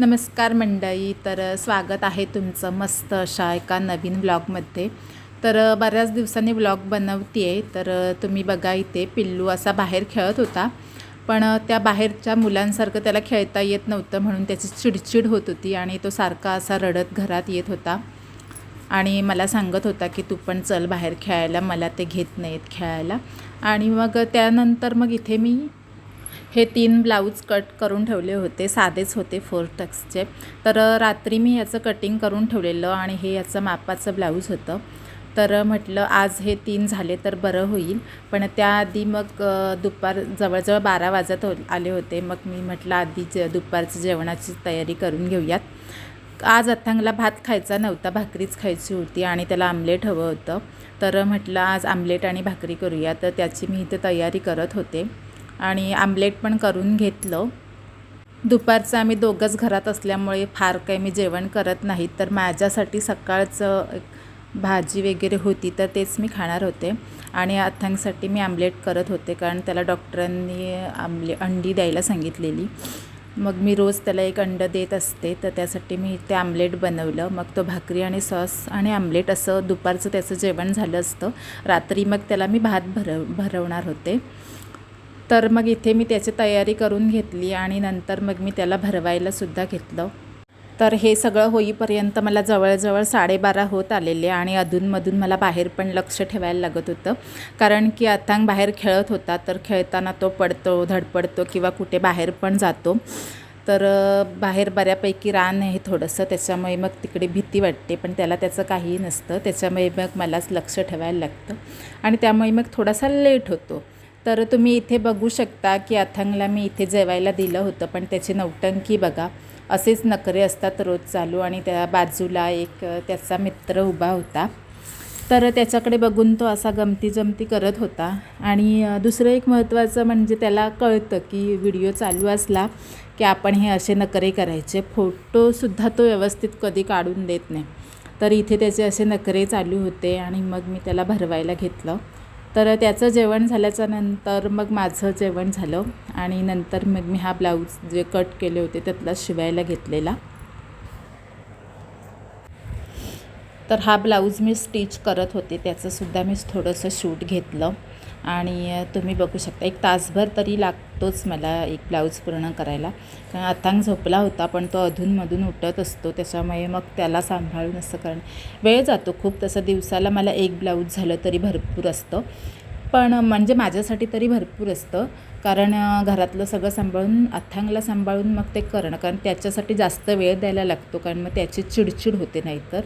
नमस्कार मंडळी तर स्वागत आहे तुमचं मस्त अशा एका नवीन ब्लॉगमध्ये. तर बऱ्याच दिवसांनी ब्लॉग बनवते आहे तर तुम्ही बघा इथे पिल्लू असा बाहेर खेळत होता. पण त्या बाहेरच्या मुलांसारखं त्याला खेळता येत नव्हतं म्हणून त्याची चिडचिड होत होती आणि तो सारखा असा रडत घरात येत होता. आणि मला सांगत होता की तू पण चल बाहेर खेळायला मला ते घेत नाहीत खेळायला. आणि मग त्यानंतर मग इथे मी हे तीन ब्लाऊज कट करून ठेवले होते साधेच होते फोर टक्सचे तर रात्री मी ह्याचं कटिंग करून ठेवलेलं आणि हे याचं मापाचं ब्लाऊज होतं. तर म्हटलं आज हे तीन झाले तर बरं होईल. पण त्याआधी मग दुपार जवळजवळ बारा वाजत हो आले होते. मग मी म्हटलं आधी जे दुपारचं जेवणाची तयारी करून घेऊयात. आज अथांगला भात खायचा नव्हता भाकरीच खायची होती आणि त्याला आमलेट हवं होतं. तर म्हटलं आज आमलेट आणि भाकरी करूया. तर त्याची मी इथे तयारी करत होते. आणि आमलेट पण करून घेतलं. दुपारचं आम्ही दोघंच घरात असल्यामुळे फार काही मी जेवण करत नाही. तर माझ्यासाठी सकाळचं एक भाजी वगैरे होती तर तेच मी खाणार होते. आणि अथांसाठी मी आमलेट करत होते कारण त्याला डॉक्टरांनी आमले अंडी द्यायला सांगितलेली. मग मी रोज त्याला एक अंड देत असते तर त्यासाठी मी ते आमलेट बनवलं. मग तो भाकरी आणि सॉस आणि आमलेट असं दुपारचं त्याचं जेवण झालं असतं. रात्री मग त्याला मी भात भरव भरवणार होते. तर मग इथे मी त्याची तयारी करून घेतली आणि नंतर मग मी त्याला भरवायला सुद्धा घेतलं. तर हे सगळं होईपर्यंत मला जवळजवळ साडेबारा होत आलेले आणि अधूनमधून मला बाहेर पण लक्ष ठेवायला लागत होतं. कारण की अथांग बाहेर खेळत होता तर खेळताना तो पडतो धडपडतो किंवा कुठे बाहेर पण जातो. तर बाहेर बऱ्यापैकी रान आहे थोडंसं त्याच्यामुळे मग तिकडे भीती वाटते पण त्याला त्याचं काहीही नसतं. त्याच्यामुळे मग मलाच लक्ष ठेवायला लागतं. आणि त्यामुळे मग थोडासा लेट होतो. तर तुम्ही इथे बघू शकता की अथंगला मी इथे जेवायला दिलं होतं पण त्याची नौटंकी बघा. असेच नखरे असतात रोज चालू आणि त्या बाजूला एक त्याचा मित्र उभा होता. तर त्याच्याकडे बघून तो असा गमती जमती करत होता. आणि दुसरं एक महत्त्वाचं म्हणजे त्याला कळतं की व्हिडिओ चालू असला की आपण हे असे नखरे करायचे. फोटोसुद्धा तो व्यवस्थित कधी काढून देत नाही. तर इथे त्याचे असे नखरे चालू होते आणि मग मी त्याला भरवायला घेतलं. तर त्याचं जेवण झाल्याच्यानंतर मग माझं जेवण झालं आणि नंतर मग मी हा ब्लाऊज जे कट केले होते त्यातला शिवायला घेतलेला. तर हा ब्लाऊज मी स्टिच करत होते त्याचंसुद्धा मी थोडंसं शूट घेतलं. आणि तुम्ही बघू शकता एक तासभर तरी लागतोच मला एक ब्लाऊज पूर्ण करायला. कारण अथांग झोपला होता पण तो अधूनमधून उठत असतो त्याच्यामुळे मग त्याला सांभाळून असं करणं. वेळ जातो खूप तसं दिवसाला मला एक ब्लाऊज झालं तरी भरपूर असतं. पण म्हणजे माझ्यासाठी तरी भरपूर असतं. कारण घरातलं सगळं सांभाळून अथांगला सांभाळून मग ते करणं. कारण त्याच्यासाठी जास्त वेळ द्यायला लागतो. कारण मग त्याची चिडचिड होते नाहीतर.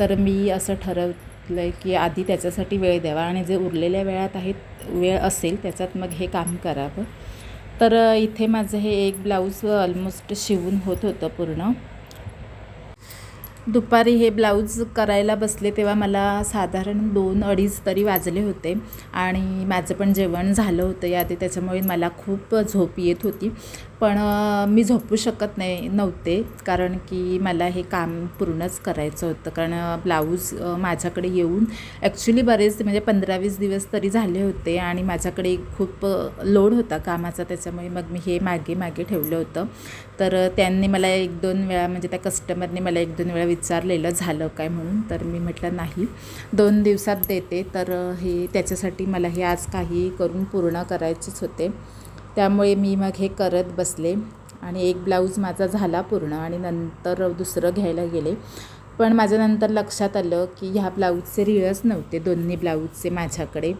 तर मी असं ठरवलं आहे की आधी त्याच्यासाठी वेळ द्यावा. आणि जे उरलेल्या वेळात आहेत वेळ असेल त्याच्यात मग हे काम करावं. तर इथे माझं हे एक ब्लाऊज ऑलमोस्ट शिवून होत होतं पूर्ण. दुपारी हे ब्लाऊज करायला बसले तेव्हा मला साधारण दोन अडीच तरी वाजले होते. आणि माझं पण जेवण झालं होतं याआधी त्याच्यामुळे मला खूप झोप येत होती. पण मी झोपू शकत नाही नव्हते. कारण की मला हे काम पूर्णच करायचं होतं. कारण ब्लाऊज माझ्याकडे येऊन ॲक्च्युली बरेच म्हणजे पंधरा वीस दिवस तरी झाले होते आणि माझ्याकडे खूप लोड होता कामाचा. त्याच्यामुळे मग मी हे मागे मागे ठेवलं होतं. तर त्यांनी मला एक दोन वेळा म्हणजे त्या कस्टमरने मला एक दोन वेळा विचारलेलं झालं काय म्हणून. तर मी म्हटलं नाही दोन दिवसात देते. तर हे त्याच्यासाठी मला हे आज काही करून पूर्ण करायचेच होते. त्यामुळे मी मग हे करत बसले आणि एक ब्लाऊज माझा झाला पूर्ण आणि नंतर दुसरं घ्यायला गेले. पण माझ्या नंतर लक्षात आलं की ह्या ब्लाऊजचे रीळच नव्हते दोन्ही ब्लाऊजचे माझ्याकडे.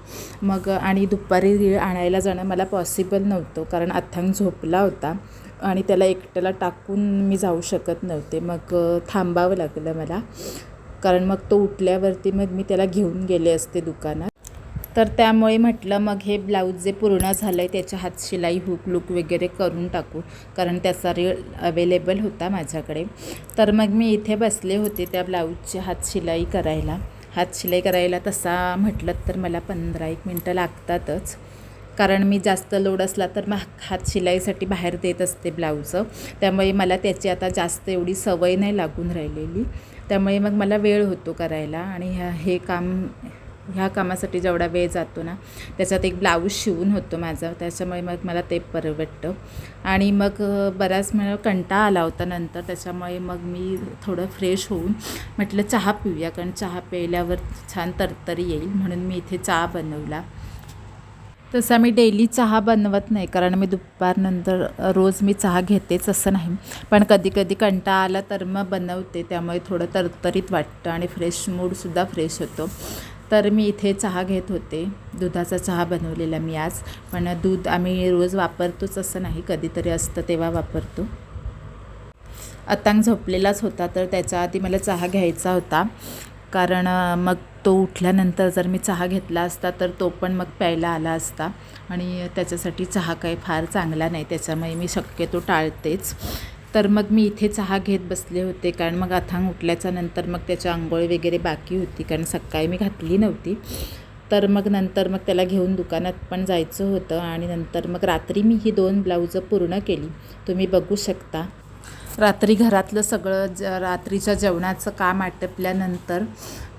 मग आणि दुपारी रीळ आणायला जाणं मला पॉसिबल नव्हतं कारण अथांग झोपला होता आणि त्याला एकट्याला टाकून मी जाऊ शकत नव्हते. मग थांबावं लागलं मला. कारण मग तो उठल्यावरती मग मी त्याला घेऊन गेले असते दुकानात. तर त्यामुळे म्हटलं मग हे ब्लाऊज जे पूर्ण झालं आहे त्याच्या हात शिलाई हुक लुक वगैरे करून टाकू. कारण त्याचा रीळ अवेलेबल होता माझ्याकडे. तर मग मी इथे बसले होते त्या ब्लाऊजची हातशिलाई करायला. हात शिलाई करायला तसा म्हटलं तर मला पंधरा एक मिनटं लागतातच. कारण मी जास्त लोड असला तर मग हात शिलाईसाठी बाहेर देत असते ब्लाऊजं. त्यामुळे मला त्याची आता जास्त एवढी सवय नाही लागून राहिलेली. त्यामुळे मग मला वेळ होतो करायला आणि ह्या हे काम ह्या कामासाठी जेवढा वेळ जातो ना त्याच्यात एक ब्लाऊज शिवून होतो माझा. त्याच्यामुळे मग मला ते परवडतं. आणि मग बऱ्याच मला कंटाळा आला होता नंतर. त्याच्यामुळे मग मी थोडं फ्रेश होऊन म्हटलं चहा पिऊया कारण चहा प्यायल्यावर छान तरतरी येईल. म्हणून मी इथे चहा बनवला. तसा मी डेली चहा बनवत नाही कारण मी दुपारनंतर रोज मी चहा घेतेच असं नाही. पण कधी कधी कंटाळा आला तर मग बनवते. त्यामुळे थोडं तरतरीत वाटतं आणि फ्रेश मूडसुद्धा फ्रेश होतो. तर मी इथे चहा घेत होते. दुधाचा चहा बनवलेला मी आज. पण दूध आम्ही रोज वापरतोच असं नाही. कधीतरी असतं तेव्हा वापरतो. अतांग झोपलेलाच होता तर त्याच्या आधी मला चहा घ्यायचा होता. कारण मग तो उठल्यानंतर जर मी चहा घेतला असता तर तो पण मग प्यायला आला असता. आणि त्याच्यासाठी चहा काही फार चांगला नाही. त्याच्यामुळे मी शक्यतो टाळतेच. तर मग मी इथे चहा घेत बसले होते कारण मग अथांग उठल्याच्या नंतर मग त्याची आंघोळ वगैरे बाकी होती कारण सकाळी मी घातली नव्हती. तर मग नंतर मग त्याला घेऊन दुकानात पण जायचं होतं आणि नंतर मग रात्री मी ही दोन ब्लाऊजं पूर्ण केली. तुम्ही बघू शकता. रात्री घरातलं सगळं ज रात्रीच्या जेवणाचं काम आटपल्यानंतर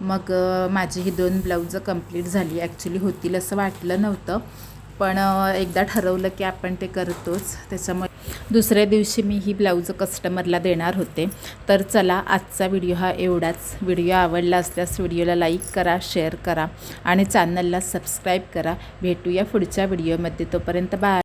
मग माझी ही दोन ब्लाऊजं कंप्लीट झाली. ॲक्च्युली होतील असं वाटलं नव्हतं पण एकदा ठरवलं की आपण ते करतोच. त्याच्यामुळे दुसऱ्या दिवशी मी ही ब्लाऊज कस्टमरला देणार होते. तर चला आजचा व्हिडिओ हा एवढाच. व्हिडिओ आवडला असल्यास व्हिडिओला लाईक करा शेअर करा आणि चॅनलला सबस्क्राईब करा. भेटूया पुढच्या व्हिडिओमध्ये तोपर्यंत बाय